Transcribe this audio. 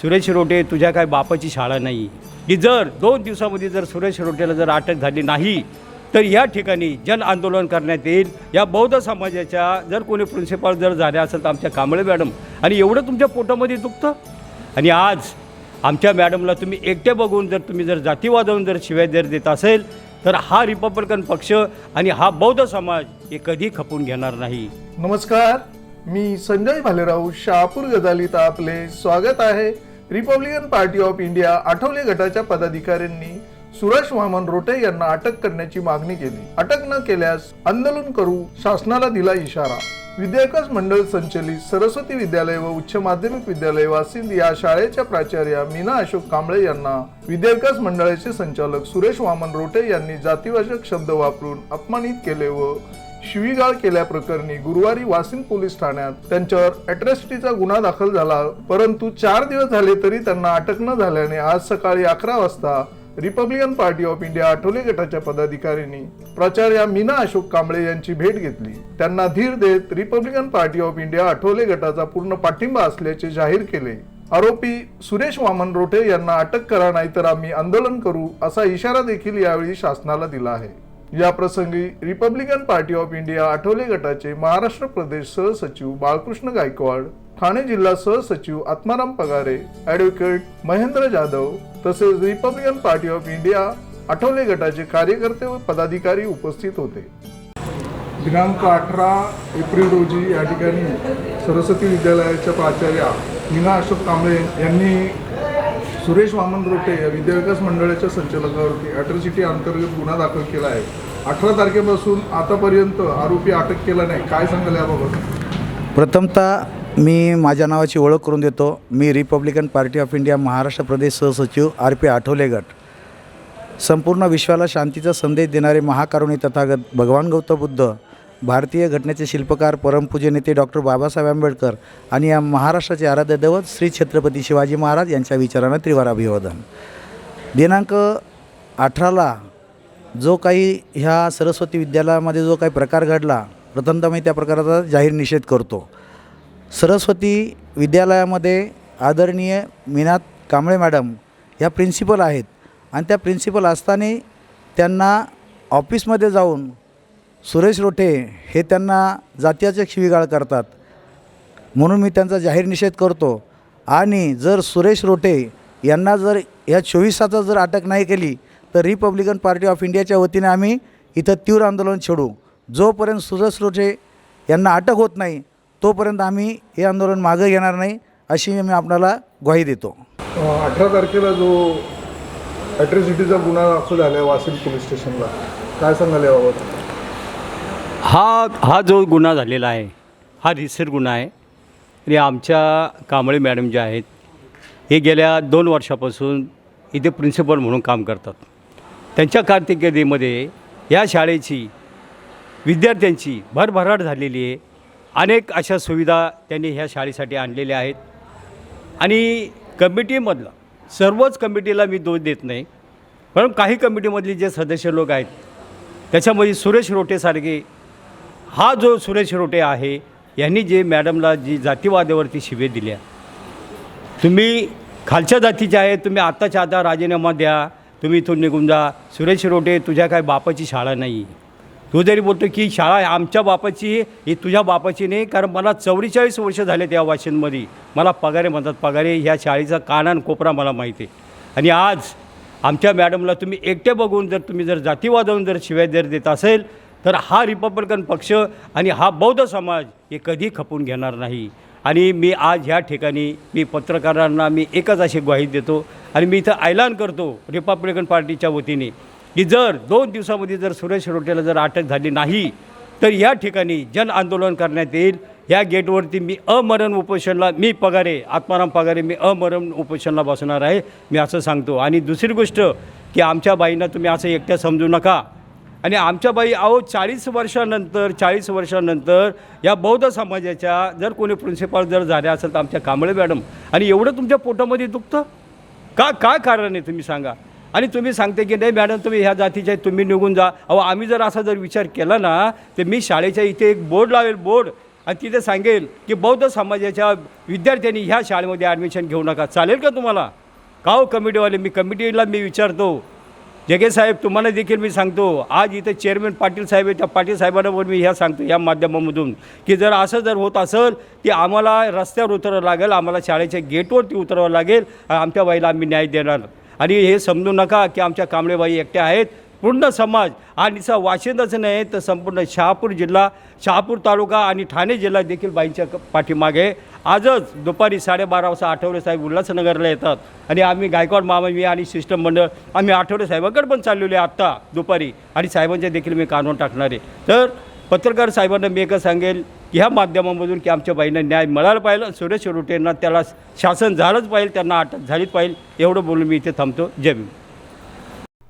सुरेश रोटे तुझ्या काय बापाची शाळा नाही. की जर दोन दिवसामध्ये जर सुरेश रोटेला जर अटक झाली नाही तर या ठिकाणी जन आंदोलन करण्यात येईल. या बौद्ध समाजाच्या जर कोणी प्रिन्सिपाल जर झाल्या असेल तर आमच्या कांबळे मॅडम. आणि एवढं तुमच्या पोटामध्ये दुखतं? आणि आज आमच्या मॅडमला तुम्ही एकटे बघून जर तुम्ही जर जातीवादावरून जर शिवाय जर देत असेल तर हा रिपब्लिकन पक्ष आणि हा बौद्ध समाज हे कधी खपून घेणार नाही. नमस्कार. मी संजय भालेराव शहापूर गजालीत आपले स्वागत आहे. Republican Party of India Athawale गटाच्या पदाधिकाऱ्यांनी सुरेश वामन रोटे यांना अटक करण्याची मागणी केली. अटक न केल्यास आंदोलन करू शासनाला दिला इशारा. विद्याविकास मंडळ संचलित सरस्वती विद्यालय व उच्च माध्यमिक विद्यालय वासिंद या शाळेच्या प्राचार्या मीना अशोक कांबळे यांना विद्याकास मंडळाचे संचालक सुरेश वामन रोटे यांनी जातीवाचक शब्द वापरून अपमानित केले व शिवीगाळ केल्याप्रकरणी गुरुवारी वाशिम पोलीस ठाण्यात त्यांच्यावर अट्रॅसिटीचा गुन्हा दाखल झाला. परंतु चार दिवस झाले तरी त्यांना अटक न झाल्याने आज सकाळी अकरा वाजता Republican Party of India Athawale गटाच्या पदाधिकाऱ्यांनी प्राचार्या मीना अशोक कांबळे यांची भेट घेतली. त्यांना धीर देत Republican Party of India Athawale गटाचा पूर्ण पाठिंबा असल्याचे जाहीर केले. आरोपी सुरेश वामन रोठे यांना अटक करा नाहीतर आम्ही आंदोलन करू असा इशारा देखील यावेळी शासनाला दिला आहे. या प्रसंगी Republican Party of India Athawale गटाचे महाराष्ट्र प्रदेश सहसचिव बाळकृष्ण गायकवाड ठाणे जिल्हा सहसचिव आत्माराम पगारे ॲडव्होकेट महेंद्र जाधव तसेच Republican Party of India Athawale गटाचे कार्यकर्ते व पदाधिकारी उपस्थित होते. दिनांक अठरा एप्रिल रोजी या ठिकाणी सरस्वती विद्यालयाच्या प्राचार्या मीना अशोक कांबळे यांनी सुरेश वामन रोटे या विद्याविकास मंडळाच्या संचालकावरती अॅट्रॉसिटी अंतर्गत गुन्हा दाखल केला आहे. अठरा तारखेपासून आतापर्यंत आरोपी अटक केला नाही. काय सांगाल याबाबत? प्रथमतः मी माझ्या नावाची ओळख करून देतो. मी Republican Party of India Maharashtra प्रदेश सहसचिव आर पी आठवले गट. संपूर्ण विश्वाला शांतीचा संदेश देणारे महाकारुणी तथागत भगवान गौतम बुद्ध भारतीय घटनेचे शिल्पकार परमपूज्य नेते डॉक्टर बाबासाहेब आंबेडकर आणि या महाराष्ट्राचे आराध्य दैवत श्री छत्रपती शिवाजी महाराज यांच्या विचारांना त्रिवार अभिवादन दिनांक अठराला जो काही ह्या सरस्वती विद्यालयामध्ये जो काही प्रकार घडला प्रथमतः मी त्या प्रकाराचा जाहीर निषेध करतो. सरस्वती विद्यालयामध्ये आदरणीय मीनात कांबळे मॅडम ह्या प्रिन्सिपल आहेत आणि त्या प्रिन्सिपल असताना त्यांना ऑफिसमध्ये जाऊन सुरेश रोठे हे त्यांना जातीयाचे शिवीगाळ करतात. म्हणून मी त्यांचा जाहीर निषेध करतो. आणि जर सुरेश रोटे यांना जर या चोवीसाचा जर अटक नाही केली तर रिपब्लिकन पार्टी ऑफ इंडियाच्या वतीने आम्ही इथं तीव्र आंदोलन छेडू. जोपर्यंत सुरेश रोटे यांना अटक होत नाही तोपर्यंत आम्ही हे आंदोलन मागं घेणार नाही अशी मी आपणाला ग्वाही देतो. अठरा तारखेला जो ॲट्रॉसिटीचा गुन्हा दाखल झाला आहे वाशिम पोलीस स्टेशनला काय सांगाल याबाबत? हा हा जो गुन्हा झालेला आहे हा रिसर गुन्हा आहे आणि आमच्या कांबळे मॅडम ज्या आहेत हे गेल्या दोन वर्षापासून इथे प्रिन्सिपल म्हणून काम करतात. त्यांच्या कारकिर्दीमध्ये या शाळेची विद्यार्थ्यांची भरभराट झालेली आहे. अनेक अशा सुविधा त्यांनी ह्या शाळेसाठी आणलेल्या आहेत. आणि कमिटीमधलं सर्वच कमिटीला मी दोष देत नाही पण काही कमिटीमधले जे सदस्य लोक आहेत त्याच्यामध्ये सुरेश रोटेसारखे हा जो सुरेश रोटे आहे यांनी जे मॅडमला जी जातीवादावरती शिवे दिल्या. तुम्ही खालच्या जातीचे आहे तुम्ही आत्ताच्या आता राजीनामा द्या तुम्ही इथून निघून जा. सुरेश रोटे तुझ्या काय बापाची शाळा नाही तू जरी बोलतो की शाळा आमच्या बापाची ही तुझ्या बापाची नाही कारण मला चौवेचाळीस वर्ष झाले त्या वाशिंदमध्ये मला पगारे म्हणतात पगारे ह्या शाळेचा कानान कोपरा मला माहिती आहे. आणि आज आमच्या मॅडमला तुम्ही एकटे बघून जर तुम्ही जर जातीवादावरून जर शिवाय जर देत असेल तर हा रिपब्लिकन पक्ष आणि हा बौद्ध समाज हे कधी खपून घेणार नाही. आणि मी आज ह्या ठिकाणी मी पत्रकारांना मी एकच अशी ग्वाही देतो आणि मी इथं ऐलान करतो रिपब्लिकन पार्टीच्या वतीने की जर दोन दिवसामध्ये जर सुरेश रोटेला जर अटक झाली नाही तर या ठिकाणी जन आंदोलन करण्यात येईल. या गेटवरती मी अमरण उपोषणला मी पगारे आत्माराम पगारे मी अमरण उपोषणला बसणार आहे मी असं सांगतो. आणि दुसरी गोष्ट की आमच्या बाईंना तुम्ही असं एकट्या समजू नका. आणि आमच्या बाई अहो चाळीस वर्षानंतर चाळीस वर्षानंतर या बौद्ध समाजाच्या जर कोणी प्रिन्सिपाल जर झाल्या असेल तर आमच्या कांबळे मॅडम. आणि एवढं तुमच्या पोटामध्ये दुखतं? का काय कारण आहे तुम्ही सांगा. आणि तुम्ही सांगते की नाही मॅडम तुम्ही ह्या जातीच्या तुम्ही निघून जा. अहो आम्ही जर असा जर विचार केला ना तर मी शाळेच्या इथे एक बोर्ड लावेल बोर्ड. आणि तिथे सांगेल की बौद्ध समाजाच्या विद्यार्थ्यांनी ह्या शाळेमध्ये ॲडमिशन घेऊ नका. चालेल का तुम्हाला? का हो कमिटीवाले? मी कमिटीला मी विचारतो. जगे साहेब तुम्हाला देखील मी सांगतो आज इथे चेअरमॅन पाटील साहेब आहे त्या पाटील साहेबांना पण मी ह्या सांगतो या माध्यमामधून की जर असं जर होत असेल की आम्हाला रस्त्यावर उतरावं लागेल आम्हाला शाळेच्या गेटवरती उतरावं लागेल आमच्या बाईला आम्ही न्याय देणार. आणि हे समजू नका की आमच्या कांबळेबाई एकट्या आहेत पूर्ण समाज आणि निसा वाशिंदाच नाही तर संपूर्ण शहापूर जिल्हा शहापूर तालुका आणि ठाणे जिल्हा देखील बाईंच्या पाठीमागे. आजच दुपारी साडेबारा वाजता आठवडे साहेब उल्हासनगरला येतात. आणि आम्ही गायकवाड मामी आणि सिस्टम मंडळ आम्ही आठवले साहेबाकडे पण चाललेलो आहे आत्ता दुपारी. आणि साहेबांच्या देखील मी कानून टाकणार आहे. तर पत्रकार साहेबांना मी एकच सांगेल की ह्या माध्यमामधून की आमच्या बाईंना न्याय मिळायला पाहिजे सुरेश रोटेंना त्याला शासन झालंच पाहिजे त्यांना अटक झालीच पाहिजे एवढं बोलून मी इथे थांबतो. जय भीम.